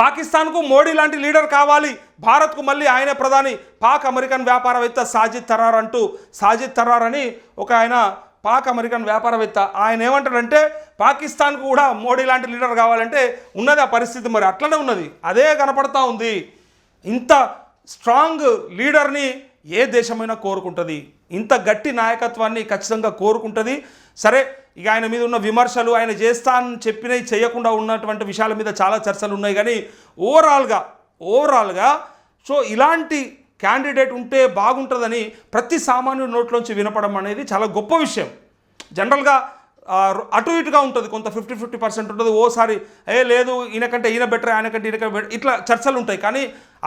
పాకిస్తాన్కు మోడీ లాంటి లీడర్ కావాలి. భారత్కు మళ్ళీ ఆయనే ప్రధాని. పాక్ అమెరికన్ వ్యాపారవేత్త సాజిద్ తరార్ అంటూ సాజిద్ తరార్ అని ఒక ఆయన పాక్ అమెరికన్ వ్యాపారవేత్త. ఆయన ఏమంటాడంటే పాకిస్తాన్కు కూడా మోడీ లాంటి లీడర్ కావాలంటే ఉన్నది ఆ పరిస్థితి మరి అట్లనే ఉన్నది. అదే కనపడతా ఉంది. ఇంత స్ట్రాంగ్ లీడర్ని ఏ దేశమైనా కోరుకుంటుంది. ఇంత గట్టి నాయకత్వాన్ని ఖచ్చితంగా కోరుకుంటుంది. సరే ఇక ఆయన మీద ఉన్న విమర్శలు ఆయన చేస్తా అని చెప్పినవి చేయకుండా ఉన్నటువంటి విషయాల మీద చాలా చర్చలు ఉన్నాయి. కానీ ఓవరాల్గా ఓవరాల్గా సో ఇలాంటి క్యాండిడేట్ ఉంటే బాగుంటుందని ప్రతి సామాన్యుడి నోట్లోంచి వినపడం అనేది చాలా గొప్ప విషయం. జనరల్గా అటు ఇటుగా ఉంటుంది. కొంత ఫిఫ్టీ ఫిఫ్టీ పర్సెంట్ ఉంటుంది. ఓసారి ఏ లేదు ఈయనకంటే ఈయన బెటర్ ఆయనకంటే ఈయనకంటే బెటర్ ఇట్లా చర్చలు ఉంటాయి. కానీ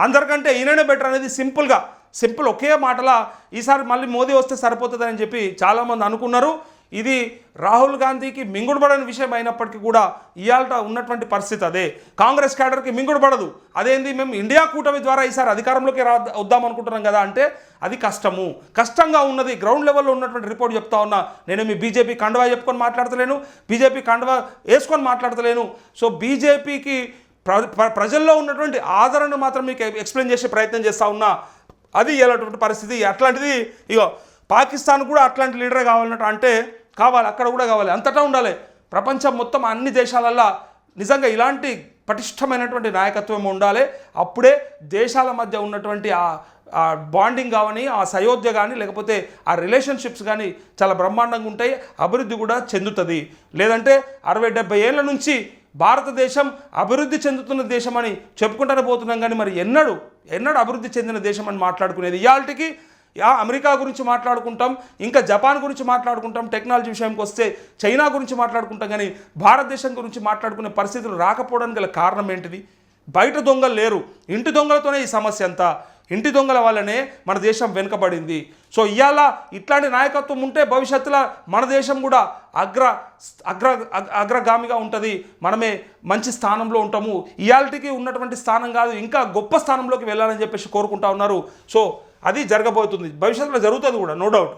అందరికంటే ఈయననే బెటర్ అనేది సింపుల్గా సింపుల్ ఒకే మాటలా ఈసారి మళ్ళీ మోదీ వస్తే సరిపోతుందని చెప్పి చాలామంది అనుకున్నారు. ఇది రాహుల్ గాంధీకి మింగుడుపడని విషయం అయినప్పటికీ కూడా ఇవాళ ఉన్నటువంటి పరిస్థితి అదే. కాంగ్రెస్ క్యాడర్కి మింగుడుపడదు. అదేంది మేము ఇండియా కూటమి ద్వారా ఈసారి అధికారంలోకి రా వద్దాం అనుకుంటున్నాం కదా అంటే అది కష్టము. కష్టంగా ఉన్నది గ్రౌండ్ లెవెల్లో ఉన్నటువంటి రిపోర్ట్ చెప్తా ఉన్నా నేను మీ బీజేపీ కండవా చెప్పుకొని మాట్లాడతలేను బీజేపీ కండవా వేసుకొని మాట్లాడతలేను. సో బీజేపీకి ప్ర ప్ర- ప్రజల్లో ఉన్నటువంటి ఆదరణ మాత్రం మీకు ఎక్స్ప్లెయిన్ చేసే ప్రయత్నం చేస్తా ఉన్నా అది ఇలాంటి పరిస్థితి. అట్లాంటిది ఇగో పాకిస్తాన్ కూడా అట్లాంటి లీడరే కావాలన్నట్టు అంటే కావాలి అక్కడ కూడా కావాలి అంతటా ఉండాలి. ప్రపంచం మొత్తం అన్ని దేశాలల్లో నిజంగా ఇలాంటి పటిష్టమైనటువంటి నాయకత్వం ఉండాలి. అప్పుడే దేశాల మధ్య ఉన్నటువంటి ఆ ఆ బాండింగ్ కానీ ఆ సయోధ్య కానీ లేకపోతే ఆ రిలేషన్షిప్స్ కానీ చాలా బ్రహ్మాండంగా ఉంటాయి అభివృద్ధి కూడా చెందుతుంది. లేదంటే అరవై డెబ్బై ఏళ్ళ నుంచి భారతదేశం అభివృద్ధి చెందుతున్న దేశం అని చెప్పుకుంటూనే పోతున్నాం కానీ మరి ఎన్నడు ఎన్నడు అభివృద్ధి చెందిన దేశం అని మాట్లాడుకునేది? ఇవాళకి యా అమెరికా గురించి మాట్లాడుకుంటాం ఇంకా జపాన్ గురించి మాట్లాడుకుంటాం టెక్నాలజీ విషయానికి వస్తే చైనా గురించి మాట్లాడుకుంటాం కానీ భారతదేశం గురించి మాట్లాడుకునే పరిస్థితులు రాకపోవడానికి గల కారణం ఏంటిది? బయట దొంగలు లేరు ఇంటి దొంగలతోనే ఈ సమస్య అంతా. ఇంటి దొంగల వల్లనే మన దేశం వెనుకబడింది. సో ఇవాళ ఇట్లాంటి నాయకత్వం ఉంటే భవిష్యత్తులో మన దేశం కూడా అగ్ర అగ్ర అగ్రగామిగా ఉంటుంది. మనమే మంచి స్థానంలో ఉంటాము. ఇయాల్టికి ఉన్నటువంటి స్థానం కాదు ఇంకా గొప్ప స్థానంలోకి వెళ్ళాలని చెప్పేసి కోరుకుంటా ఉన్నారు. సో అది జరగబోతుంది. భవిష్యత్తులో జరుగుతుంది కూడా నో డౌట్